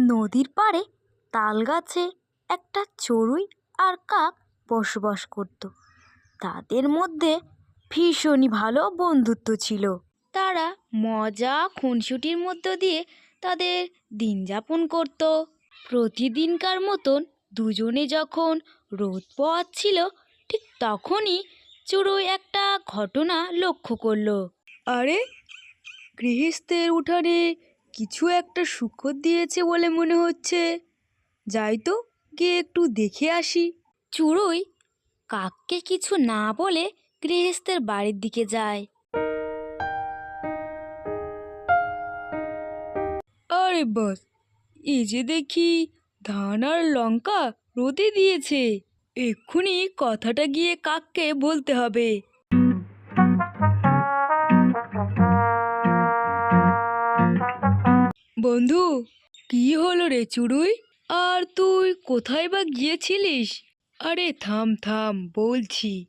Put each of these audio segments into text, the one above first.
নদীর পাড়ে তাল গাছে একটা চড়ুই আর কাক বসবাস করত। তাদের মধ্যে ভীষণই ভালো বন্ধুত্ব ছিল। তারা মজা খুনসুটির মধ্য দিয়ে তাদের দিন যাপন করত। প্রতিদিনকার মতন দুজনে যখন রোদ পোয়াচ্ছিল ঠিক তখনই চড়ুই একটা ঘটনা লক্ষ্য করল। আরে গৃহস্থের উঠানে কিছু একটা সুখর দিয়েছে বলে মনে হচ্ছে। যাই তো গিয়ে একটু দেখে আসি। চড়ুই কাককে কিছু না বলে গৃহস্থের বাড়ির দিকে যায়। আরে বাস এই যে দেখি ধান আর লঙ্কা রোদে দিয়েছে। এক্ষুনি কথাটা গিয়ে কাককে বলতে হবে। বন্ধু? কি হলো রে চুড়ুই? আর তুই কোথায় বা গিয়েছিলিস? আরে থাম থাম, বলছি।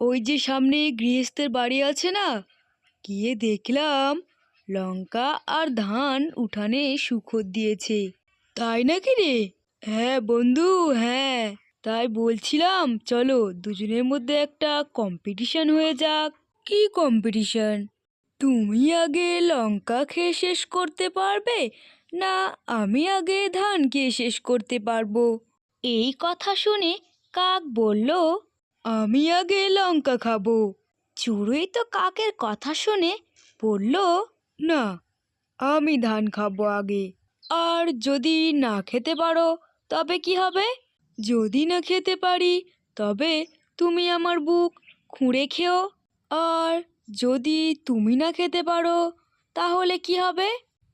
ওই যে সামনে গৃহস্থের বাড়ি আছে না? গিয়ে দেখলাম লঙ্কা আর ধান উঠানে সুখর দিয়েছে। তাই নাকি রে? হ্যাঁ বন্ধু হ্যাঁ। তাই বলছিলাম, চলো দুজনের মধ্যে একটা কম্পিটিশন হয়ে যাক। কি কম্পিটিশন তুমি আগে লঙ্কা খেয়ে শেষ করতে পারবে, না আমি আগে ধান খেয়ে শেষ করতে পারব। এই কথা শুনে কাক বলল, আমি আগে লঙ্কা খাব। চড়ুই তো কাকের কথা শুনে বলল, না, আমি ধান খাব আগে। আর যদি না খেতে পারো, তবে কি হবে? যদি না খেতে পারি, তবে তুমি আমার বুক খুঁড়ে খেও। আর যদি তুমি না খেতে পারো তাহলে কি হবে?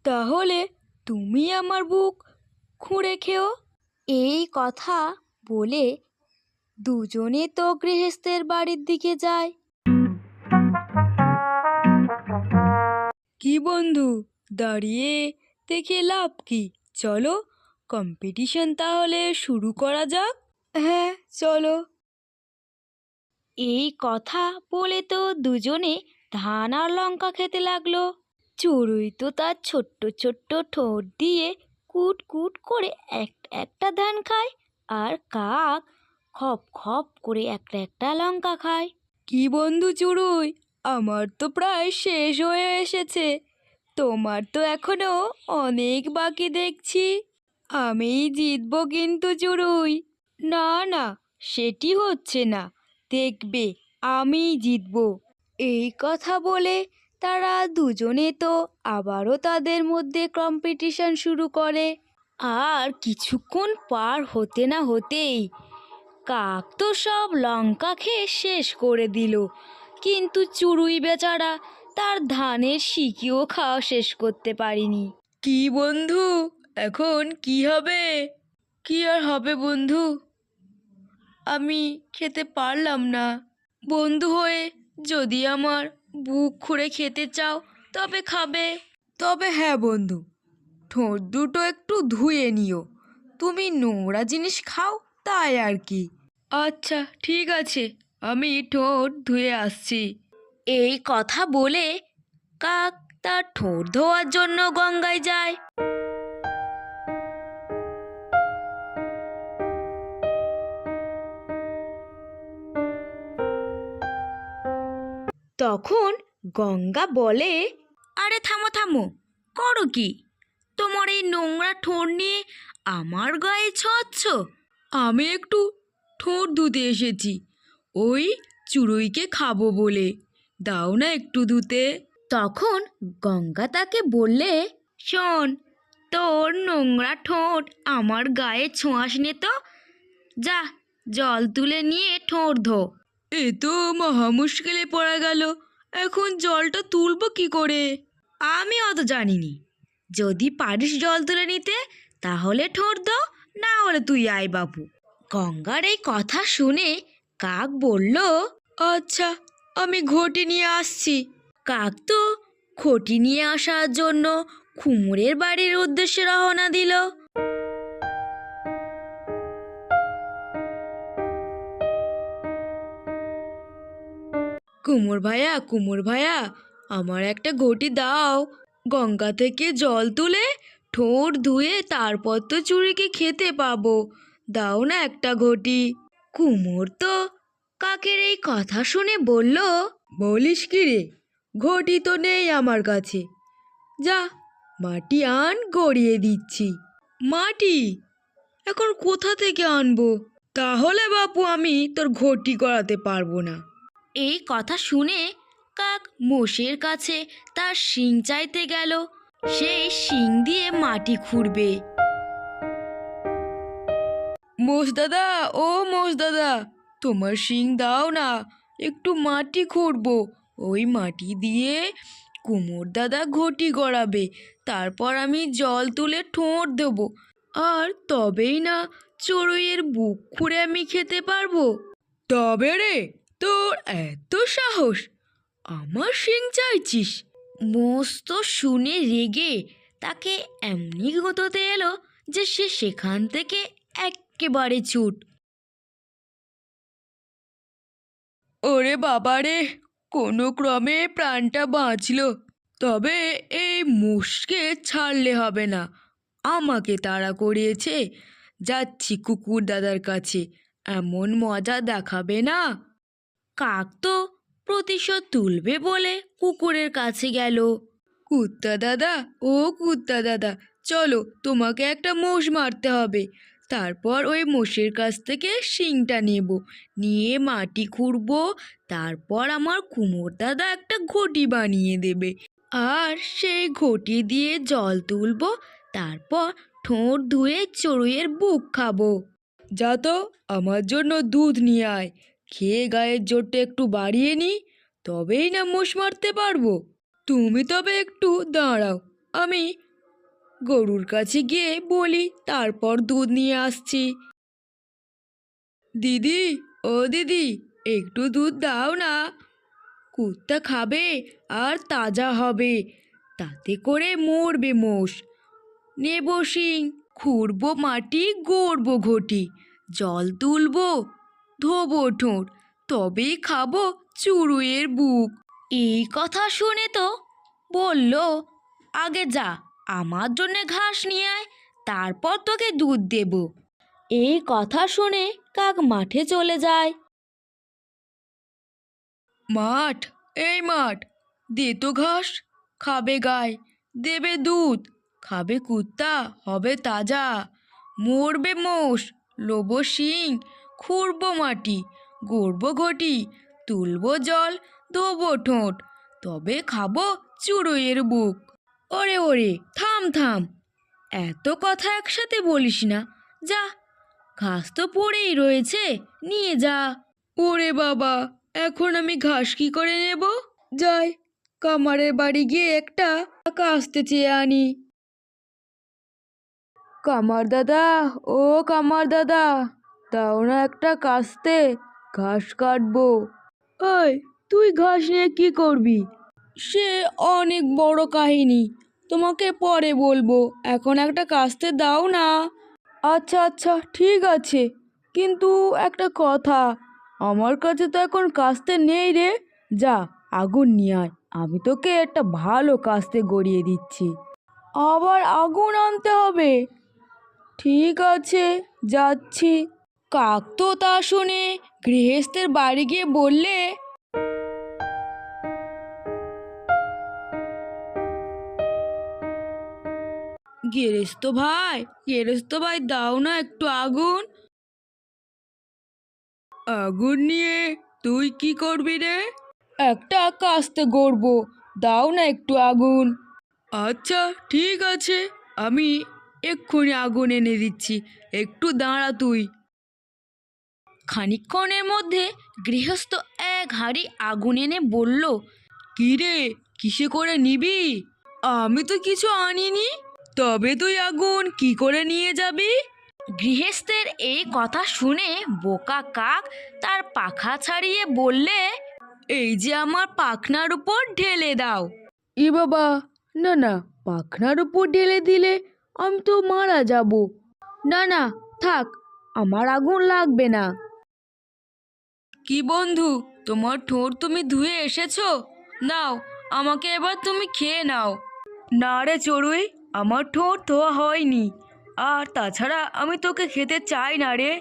তাহলে তুমি আমার বুক খুঁড়ে খেও। এই কথা বলে দুজনে তো গৃহস্থের বাড়ির দিকে যায়। কি বন্ধু দাঁড়িয়ে দেখে লাভ কি? চলো কম্পিটিশন তাহলে শুরু করা যাক। হ্যাঁ চলো। এই কথা বলে তো দুজনে ধান আর লঙ্কা খেতে লাগল। চড়ুই তো তার ছোট্ট ছোট্ট ঠোঁট দিয়ে কুট কুট করে এক, একটা ধান খায় আর কাক খপ খপ করে একটা একটা লঙ্কা খায়। কি বন্ধু চুড়ুই, আমার তো প্রায় শেষ হয়ে এসেছে। তোমার তো এখনও অনেক বাকি দেখছি। আমিই জিতবো কিন্তু চুড়ুই। না না, সেটি হচ্ছে না। দেখবে আমি জিতবো। এই কথা বলে তারা দুজনে তো আবারও তাদের মধ্যে কম্পিটিশন শুরু করে। আর কিছুক্ষণ পার হতে না হতেই কাক তো সব লঙ্কা খেয়ে শেষ করে দিল। কিন্তু চড়ুই বেচারা তার ধানের শিকিও খাওয়া শেষ করতে পারিনি। কি বন্ধু? এখন কি হবে? কি আর হবে বন্ধু? আমি খেতে পারলাম না। বন্ধু হয়ে যদি আমার বুক খুঁড়ে খেতে চাও তবে খাবে। তবে হ্যাঁ বন্ধু ঠোঁট দুটো একটু ধুয়ে নিও। তুমি নোংরা জিনিস খাও তাই আর কি। আচ্ছা ঠিক আছে আমি ঠোঁট ধুয়ে আসছি। এই কথা বলে কাক তার ঠোঁট ধোয়ার জন্য গঙ্গায় যায়। তখন গঙ্গা বলে, আরে থামো থামো, করো কি? তোমার এই নোংরা ঠোঁট নিয়ে আমার গায়ে ছচ্ছ আমি একটু ঠোঁট ধুতে এসেছি। ওই চুড়ুইকে খাব বলে। দাও না একটু ধুতে। তখন গঙ্গা তাকে বললে, শোন, তোর নোংরা ঠোঁট আমার গায়ে ছোঁয়াস নে তো? যা, জল তুলে নিয়ে ঠোঁট ধো। এ তো মহা মুশকিলে পড়া গেল। এখন জলটা তুলব কি করে? আমি অত জানিনি। যদি পারিস জল তুলে নিতে, তাহলে ঠোঁট ধো না হলে তুই আয় বাবু গঙ্গার এই কথা শুনে কাক বলল আচ্ছা আমি ঘটি নিয়ে আসছি। কাক তো খটি নিয়ে আসার জন্য খুমুরের বাড়ির উদ্দেশ্যে রওনা দিল। কুমোর ভাইয়া কুমোর ভাইয়া আমার একটা ঘটি দাও। গঙ্গা থেকে জল তুলে ঠোঁট ধুয়ে তারপর তো চুরিকে খেতে পাবো। দাও না একটা ঘটি। কুমোর তো কাকের এই কথা শুনে বলল বলিস কি রে? ঘটি তো নেই আমার কাছে। যা মাটি আন গড়িয়ে দিচ্ছি। মাটি? এখন কোথা থেকে আনব? তাহলে বাপু আমি তোর ঘটি করাতে পারব না। এই কথা শুনে কাক মোষের কাছে তার শিং চাইতে গেল। সেই শিং দিয়ে মাটি খুঁড়বে। মোষ দাদা ও মোষ দাদা তোমার শিং দাও না একটু মাটি খুঁড়বো। ওই মাটি দিয়ে কুমোর দাদা ঘটি গড়াবে তারপর আমি জল তুলে ঠোঁট দেবো। আর তবেই না চড়ুইয়ের বুক খুঁড়ে আমি খেতে পারব। তবে রে তোর এত সাহস, আমার সিং চাইছিস। মস্ত শুনে রেগে তাকে এমনি গোততে এলো যে সে সেখান থেকে একেবারে ছুট ওরে বাবা রে, কোনো ক্রমে প্রাণটা বাঁচলো, তবে এই মুষকে ছাড়লে হবে না। আমাকে তাড়া করিয়েছে, যাচ্ছি কুকুর দাদার কাছে, এমন মজা দেখাবে না। কাক তো প্রতিশোধ তুলবে বলে কুকুরের কাছে গেল। কুত্তা দাদা, ও কুত্তা দাদা, চলো তোমাকে একটা মোষ মারতে হবে। তারপর ওই মোষের কাছ থেকে শিংটা নেব, নিয়ে মাটি খুঁড়বো, তারপর আমার কুমোর দাদা একটা ঘটি বানিয়ে দেবে। আর সেই ঘটি দিয়ে জল তুলবো, তারপর ঠোঁট ধুয়ে চড়ুইয়ের বুক খাব। যা তো আমার জন্য দুধ নিয়ে আয়। খেয়ে গায়ের জোরটা একটু বাড়িয়ে নি তবেই না মোষ মারতে পারব। তুমি তবে একটু দাঁড়াও, আমি গরুর কাছে গিয়ে বলি, তারপর দুধ নিয়ে আসছি। দিদি, ও দিদি, একটু দুধ দাও না। কুত্তা খাবে আর তাজা হবে, তাতে করে মরবে মোষ। নেব শিং, খুঁড়বো মাটি, গড়বো ঘটি, জল তুলবো ধোবো ঠোঁট, তবেই খাব চুড়ুইয়ের বুক। এই কথা শুনে তো বলল, আগে যা, আমার জন্য ঘাস নিয়ে আয়, তারপর তোকে দুধ দেব। এই কথা শুনে কাক মাঠে চলে যায়। মাঠ, এই মাঠ, দে তো ঘাস, খাবে গায় দেবে দুধ, খাবে কুত্তা, হবে তাজা, মরবে মোষ, লোবো শিং খুঁড়বো মাটি, গড়বো ঘটি, তুলবো জল, ধোবো ঠোঁট, তবে খাব চুড়োইয়ের বুক। ওরে ওরে, থাম থাম। এত কথা একসাথে বলিস না, যা। ঘাস তো পড়েই রয়েছে, নিয়ে যা। ওরে বাবা, এখন আমি ঘাস কি করে নেব? যাই, কামারের বাড়ি গিয়ে একটা কাস্তে চেয়ে আনি। কামার দাদা, ও কামার দাদা। দাও না একটা কাস্তে ঘাস কাটবো। ওই তুই ঘাস নিয়ে কি করবি? সে অনেক বড় কাহিনী তোমাকে পরে বলব। এখন একটা কাস্তে দাও না। আচ্ছা আচ্ছা ঠিক আছে। কিন্তু একটা কথা আমার কাছে তো এখন কাস্তে নেই রে। যা আগুন নিয়ে আয়। আমি তোকে একটা ভালো কাস্তে গড়িয়ে দিচ্ছি। আবার আগুন আনতে হবে। ঠিক আছে যাচ্ছি। কাক তো তা শুনে গৃহস্থের বাড়ি গিয়ে বললে, গেরেস্ত ভাই গেরেস্ত ভাই দাও না একটু আগুন। আগুন নিয়ে তুই কি করবি রে? একটা কাস্তে গড়বো, দাও না একটু আগুন। আচ্ছা ঠিক আছে, আমি এক্ষুনি আগুন এনে দিচ্ছি, একটু দাঁড়া তুই। খানিকক্ষণের মধ্যে গৃহস্থ এক হাঁড়ি আগুন এনে বলল রে, কিসে করে নিবি? আমি তো কিছু আনিনি। তবে তুই আগুন কি করে নিয়ে যাবি? গৃহস্থের এই কথা শুনে বোকা কাক তার পাখা ছাড়িয়ে বললে, এই যে আমার পাখনার উপর ঢেলে দাও। ই বাবা, না না, পাখনার উপর ঢেলে দিলে আমি তো মারা যাব। না না, থাক, আমার আগুন লাগবে না। কি বন্ধু, তোমার ঠোঁট তুমি ধুয়ে এসেছ? নাও, আমাকে এবার তুমি খেয়ে নাও। না রে চড়ুই, আমার ঠোঁট ধোয়া হয়নি। আর তাছাড়া আমি তোকে খেতে চাই না রে।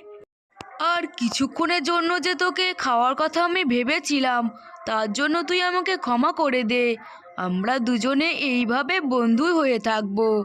আর কিছুক্ষণের জন্য যে তোকে খাওয়ার কথা আমি ভেবেছিলাম, তার জন্য তুই আমাকে ক্ষমা করে দে। আমরা দুজনে এইভাবে বন্ধু হয়ে থাকব।